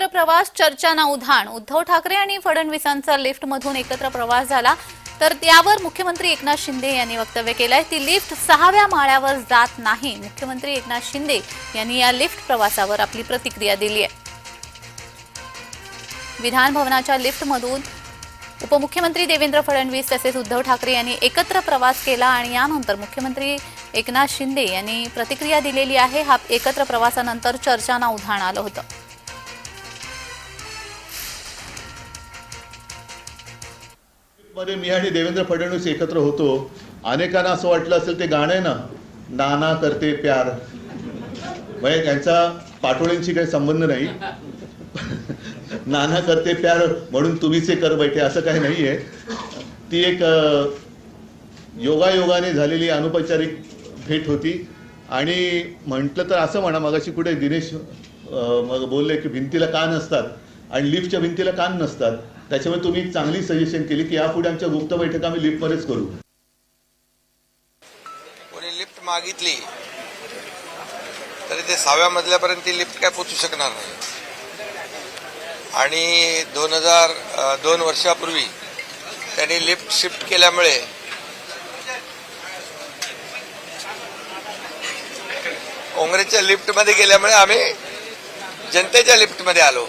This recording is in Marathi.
एकत्र प्रवास चर्चांना उधाण. उद्धव ठाकरे आणि फडणवीसांचा लिफ्टमधून एकत्र प्रवास झाला. तर त्यावर मुख्यमंत्री एकनाथ शिंदे यांनी वक्तव्य केलंय. ती लिफ्ट सहाव्या माळ्यावर जात नाही. मुख्यमंत्री एकनाथ शिंदे यांनी या लिफ्ट प्रवासावर आपली प्रतिक्रिया दिली आहे विधान भवनाच्या लिफ्टमधून उपमुख्यमंत्री देवेंद्र फडणवीस तसेच उद्धव ठाकरे यांनी एकत्र प्रवास केला आणि यानंतर मुख्यमंत्री एकनाथ शिंदे यांनी प्रतिक्रिया दिलेली आहे. हा एकत्र प्रवासानंतर चर्चांना उधाण आलं होतं. मध्ये मी आणि देवेंद्र फडणवीस एकत्र होतो. अनेकांना असं वाटलं असेल ते गाणं आहे ना नाना करते प्यार. म्हणजे त्यांचा पाटोळ्यांशी काही संबंध नाही. नाना करते प्यार म्हणून तुम्हीच हे कर बैठे असं काही नाही आहे ती एक योगायोगाने झालेली अनौपचारिक भेट होती. आणि म्हटलं तर असं म्हणा मगाशी कुठे दिनेश मग बोलले की भिंतीला कान असतात आणि लिफ्टच्या भिंतीला कान नसतात. त्याच्यामुळे तुम्ही चांगली सजेशन केली की यापुढे आमच्या गुप्त बैठक आम्ही लिफ्टमध्येच करू. कोणी लिफ्ट मागितली तरी ते सहाव्या मजल्यापर्यंत ती लिफ्ट काय पोचू शकणार नाही. आणि दोन हजार दोन वर्षापूर्वी त्यांनी लिफ्ट शिफ्ट केल्यामुळे काँग्रेसच्या लिफ्टमध्ये गेल्यामुळे आम्ही जनतेच्या लिफ्टमध्ये आलो.